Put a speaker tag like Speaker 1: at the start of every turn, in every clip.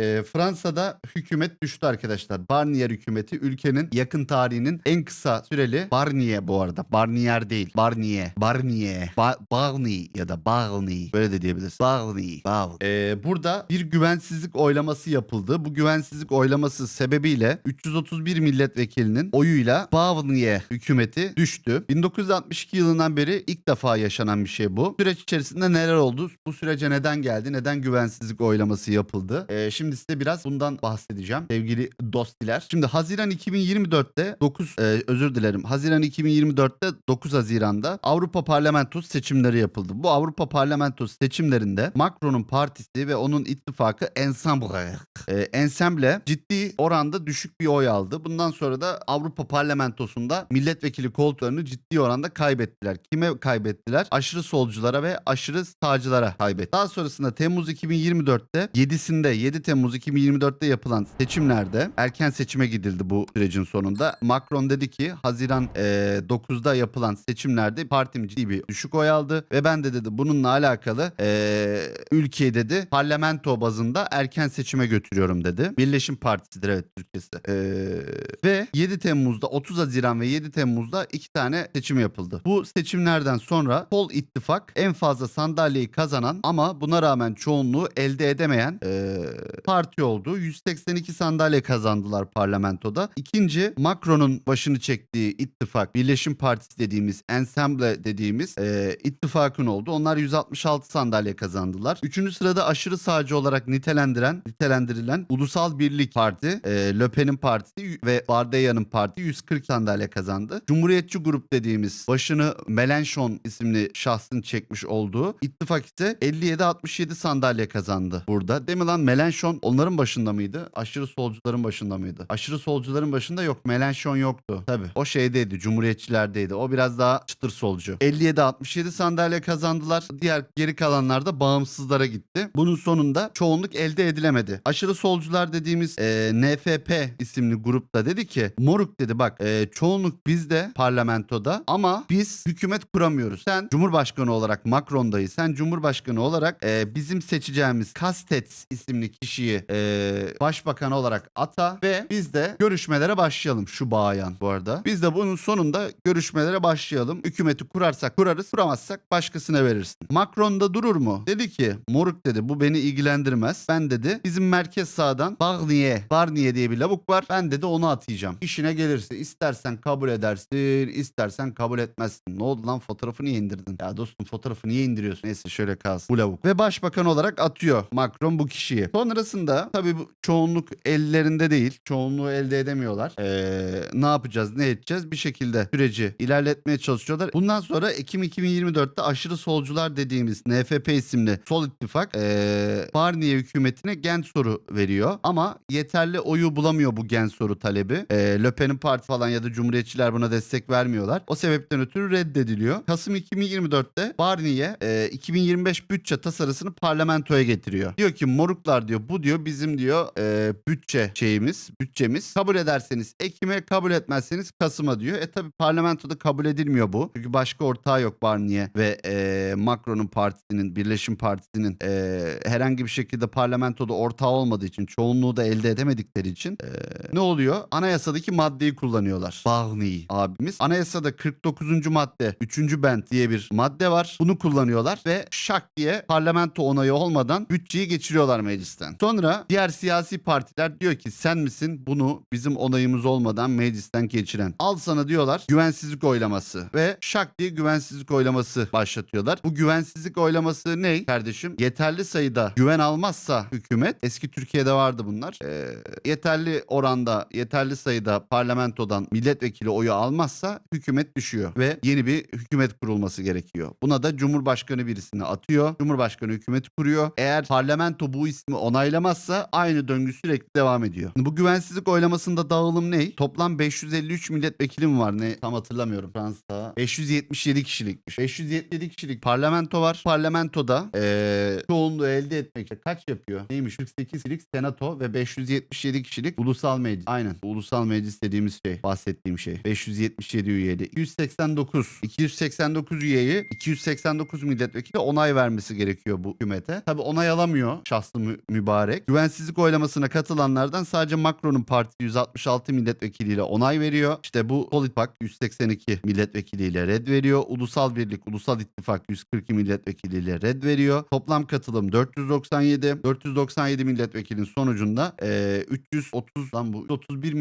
Speaker 1: e, Fransa'da hükümet düştü arkadaşlar. Barnier hükümeti ülkenin yakın tarihinin en kısa süreli Barnier bu arada. Barnier değil. Barnier. Barnier. Ba Barney ya da Barney. Böyle de diyebiliriz. Barney. Barney. E, burada bir güvensizlik oylaması yapıldı. Bu güvensizlik oylaması sebebiyle 331 milletvekilinin oyuyla Barnier hükümeti düştü. 1962 yılından beri ilk defa yaşanan bir şey bu. Süreç içerisinde neler oldu? Bu sürece neden geldi? Neden güvensizlik oylaması yapıldı? Ee, şimdi size biraz bundan bahsedeceğim sevgili dostlar. Şimdi Haziran 2024'te 9 e, özür dilerim. Haziran 2024'te 9 Haziran'da Avrupa Parlamentosu seçimleri yapıldı. Bu Avrupa Parlamentosu seçimlerinde Macron'un partisi ve onun ittifakı Ensemble e, Ensemble ciddi oranda düşük bir oy aldı. Bundan sonra da Avrupa Parlamentosu'nda milletvekili koltuklarını ciddi oranda kaybettiler. Kime kaybettiler? Aşırı solculara ve aşırı sağcılara kaybetti. Daha sonrasında Temmuz 2024'te 7'sinde 7 Temmuz 2024'te yapılan seçimlerde erken seçime gidildi bu sürecin sonunda. Macron dedi ki Haziran e, 9'da yapılan seçimlerde partim ciddi bir düşük oy aldı ve ben de dedi bununla alakalı e, ülkeyi dedi parlamento bazında erken seçime götürüyorum dedi. Birleşim Partisi'dir evet Türkçesi. E, ve 7 Temmuz'da 30 Haziran ve 7 Temmuz'da iki tane seçim yapıldı. Bu seçimlerden sonra Sol ittifak en fazla sandalyeyi kazanan ama buna rağmen çoğunluğu elde edemeyen e, parti oldu. 182 sandalye kazandılar parlamentoda. İkinci Macron'un başını çektiği ittifak Birleşim Partisi dediğimiz Ensemble dediğimiz e, ittifakın oldu. Onlar 166 sandalye kazandılar. Üçüncü sırada aşırı sağcı olarak nitelendiren nitelendirilen Ulusal Birlik Parti, e, Le partisi ve Bardeya'nın parti 140 sandalye kazandı. Cumhuriyetçi grup dediğimiz başını Melenchon isimli şahsın çekmiş olduğu ittifak ise 57-67 sandalye kazandı burada. Değil mi lan Melenchon onların başında mıydı? Aşırı solcuların başında mıydı? Aşırı solcuların başında yok. Melenchon yoktu. Tabi. O şeydeydi. Cumhuriyetçilerdeydi. O biraz daha çıtır solcu. 57-67 sandalye kazandılar. Diğer geri kalanlar da bağımsızlara gitti. Bunun sonunda çoğunluk elde edilemedi. Aşırı solcular dediğimiz e, NFP isimli grupta dedi ki moruk dedi bak e, çoğunluk bizde parlamentoda ama biz hükümet kuramıyoruz. Sen Cumhurbaşkanı olarak Macron'dayız. Sen Cumhurbaşkanı olarak e, bizim seçeceğimiz Kastet isimli kişiyi e, başbakan olarak ata ve biz de görüşmelere başlayalım. Şu bayan bu arada. Biz de bunun sonunda görüşmelere başlayalım. Hükümeti kurarsak kurarız. Kuramazsak başkasına verirsin. Macron da durur mu? Dedi ki moruk dedi bu beni ilgilendirmez. Ben dedi bizim merkez sağdan Barnier, Barnier diye bir lavuk var. Ben dedi onu atayacağım. İşine gelirse istersen kabul edersin, istersen kabul etmezsin. Ne oldu lan fotoğrafı niye indirdin? Ya dostum fotoğrafı niye indiriyorsun? Neyse şöyle kalsın. Bu lavuk. Ve başbakan olarak atıyor Macron bu kişiyi. Sonrasında tabii bu çoğunluk ellerinde değil. Çoğunluğu elde edemiyorlar. Ee, ne yapacağız, ne edeceğiz? Bir şekilde süreci ilerletmeye çalışıyorlar. Bundan sonra Ekim 2024'te aşırı solcular dediğimiz NFP isimli sol ittifak ee, Barnier hükümetine gen soru veriyor. Ama yeterli oyu bulamıyor bu gen soru talebi. Ee, Le Pen'in parti falan ya da Cumhuriyetçiler buna destek vermiyorlar. O sebepten ötürü reddediliyor. Kasım 2024'te Barnier e, 2025 bütçe tasarısını parlamentoya getiriyor. Diyor ki moruklar diyor bu diyor bizim diyor e, bütçe şeyimiz, bütçemiz. Kabul ederseniz Ekim'e kabul etmezseniz Kasım'a diyor. E tabi parlamentoda kabul edilmiyor bu. Çünkü başka ortağı yok Barnier ve e, Macron'un partisinin, Birleşim Partisi'nin e, herhangi bir şekilde parlamentoda ortağı olmadığı için, çoğunluğu da elde edemedikleri için e, ne oluyor? Anayasadaki maddeyi kullanıyorlar. Barnier abimiz. Anayasada 49. madde 3. bent diye bir madde var. Bunu kullanıyorlar ve şak diye parlamento onayı olmadan bütçeyi geçiriyorlar meclisten. Sonra diğer siyasi partiler diyor ki sen misin bunu bizim onayımız olmadan meclisten geçiren? Al sana diyorlar güvensizlik oylaması ve şak diye güvensizlik oylaması başlatıyorlar. Bu güvensizlik oylaması ne kardeşim? Yeterli sayıda güven almazsa hükümet eski Türkiye'de vardı bunlar. Ee, yeterli oranda yeterli sayıda parlamentodan milletvekili oyu almazsa hükümet düşüyor ve yeni bir hükümet kurulması gerekiyor. Buna da Cumhurbaşkanı birisini atıyor. Cumhurbaşkanı hükümet kuruyor. Eğer parlamento bu ismi onaylamazsa aynı döngü sürekli devam ediyor. Bu güvensizlik oylamasında dağılım ne? Toplam 553 milletvekili mi var ne? Tam hatırlamıyorum. Fransa 577 kişilikmiş. 577 kişilik parlamento var. Parlamentoda eee çoğunluğu elde etmek için kaç yapıyor? Neymiş? 48 kişilik kişilik senato ve 577 kişilik ulusal meclis. Aynen. Ulusal meclis dediğimiz şey. Bahsettiğim şey. 577 üyeli. 289. 289 üyeyi 289 milletvekili onay vermesi gerekiyor bu hükümete. Tabi onay alamıyor şahsı mü- mübarek. Güvensizlik oylamasına katılanlardan sadece Macron'un partisi 166 milletvekiliyle onay veriyor. İşte bu Sol İttifak 182 milletvekiliyle red veriyor. Ulusal Birlik, Ulusal İttifak 142 milletvekiliyle red veriyor. Toplam katılım 497. 497 milletvekilinin sonucunda eee 330 lan bu 31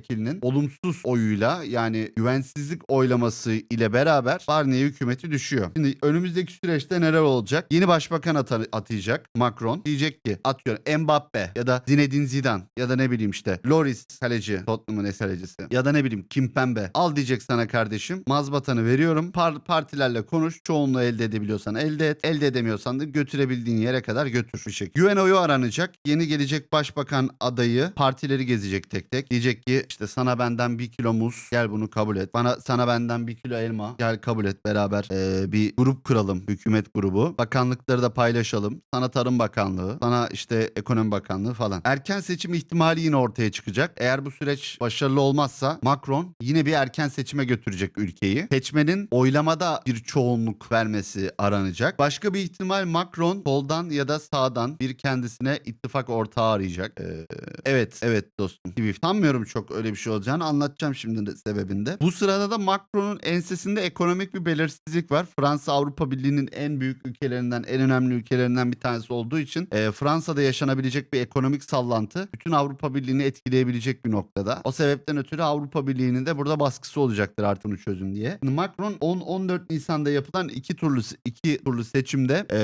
Speaker 1: milletvekilinin olumsuz oyuyla yani güvensizlik oylaması ile beraber Barnier hükümeti düşüyor. Şimdi önümüzdeki süreçte neler olacak? Yeni başbakan ata- atayacak Macron. Diyecek ki atıyorum Mbappe ya da Zinedine Zidane ya da ne bileyim işte Loris kaleci Tottenham'ın kalecisi ya da ne bileyim Kimpembe al diyecek sana kardeşim mazbatanı veriyorum Par- partilerle konuş çoğunluğu elde edebiliyorsan elde et elde edemiyorsan da götürebildiğin yere kadar götür bir şekilde. UN oyu aranacak yeni gelecek başbakan adayı partileri gezecek tek tek diyecek ki işte sana benden bir kilo muz gel bunu kabul et. Bana sana benden bir kilo elma gel kabul et. Beraber eee, bir grup kuralım hükümet grubu. Bakanlıkları da paylaşalım. Sana Tarım Bakanlığı sana işte Ekonomi Bakanlığı falan. Erken seçim ihtimali yine ortaya çıkacak. Eğer bu süreç başarılı olmazsa Macron yine bir erken seçime götürecek ülkeyi. Seçmenin oylamada bir çoğunluk vermesi aranacak. Başka bir ihtimal Macron soldan ya da sağdan bir kendisine ittifak ortağı arayacak. Eee, evet evet dostum. Sanmıyorum çok öyle bir şey olacağını anlatacağım şimdi de sebebinde bu sırada da Macron'un ensesinde ekonomik bir belirsizlik var Fransa Avrupa Birliği'nin en büyük ülkelerinden en önemli ülkelerinden bir tanesi olduğu için e, Fransa'da yaşanabilecek bir ekonomik sallantı bütün Avrupa Birliği'ni etkileyebilecek bir noktada. O sebepten ötürü Avrupa Birliği'nin de burada baskısı olacaktır artık bunu çözün diye. Macron 10-14 Nisan'da yapılan iki turlu iki turlu seçimde e,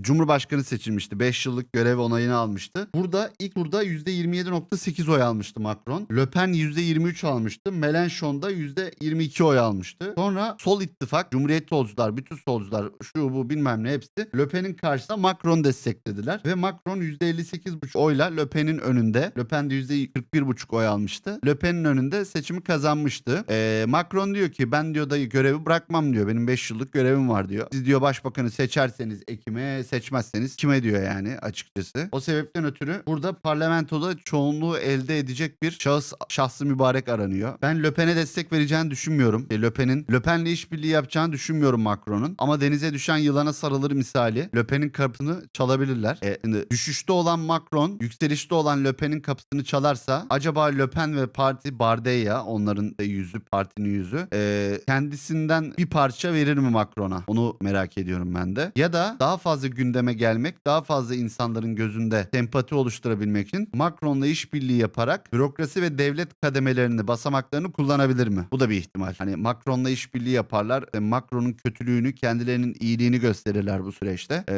Speaker 1: Cumhurbaşkanı seçilmişti. 5 yıllık görev onayını almıştı. Burada ilk turda %27.8 oy almıştı Macron. Le Pen %23 almıştı. Mélenchon da %22 oy almıştı. Sonra Sol İttifak, Cumhuriyet solcular, bütün solcular, şu bu bilmem ne hepsi Le Pen'in karşısında Macron desteklediler. Ve Macron %58,5 oyla Le Pen'in önünde. Le de %41,5 oy almıştı. Le Pen'in önünde seçimi kazanmıştı. Ee, Macron diyor ki ben diyor dayı görevi bırakmam diyor. Benim 5 yıllık görevim var diyor. Siz diyor başbakanı seçerseniz Ekim'e seçmezseniz kime diyor yani açıkçası. O sebepten ötürü burada parlamentoda çoğunluğu elde edecek bir şahıs şahsı mübarek aranıyor. Ben Le Pen'e destek vereceğini düşünmüyorum. E, Le Pen'in Le Pen'le işbirliği yapacağını düşünmüyorum Macron'un. Ama denize düşen yılana sarılır misali. Le Pen'in kapısını çalabilirler. E, şimdi düşüşte olan Macron, yükselişte olan Le Pen'in kapısını çalarsa acaba Le Pen ve parti Bardeya onların yüzü, partinin yüzü e, kendisinden bir parça verir mi Macron'a? Onu merak ediyorum ben de. Ya da daha fazla gündeme gelmek, daha fazla insanların gözünde sempati oluşturabilmek için Macron'la işbirliği yaparak bürokrasi ve devlet kademelerini, basamaklarını kullanabilir mi? Bu da bir ihtimal. Hani Macron'la işbirliği yaparlar. E, Macron'un kötülüğünü, kendilerinin iyiliğini gösterirler bu süreçte. E,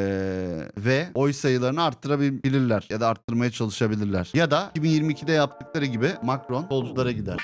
Speaker 1: ve oy sayılarını arttırabilirler ya da arttırmaya çalışabilirler. Ya da 2022'de yaptıkları gibi Macron solculara gider.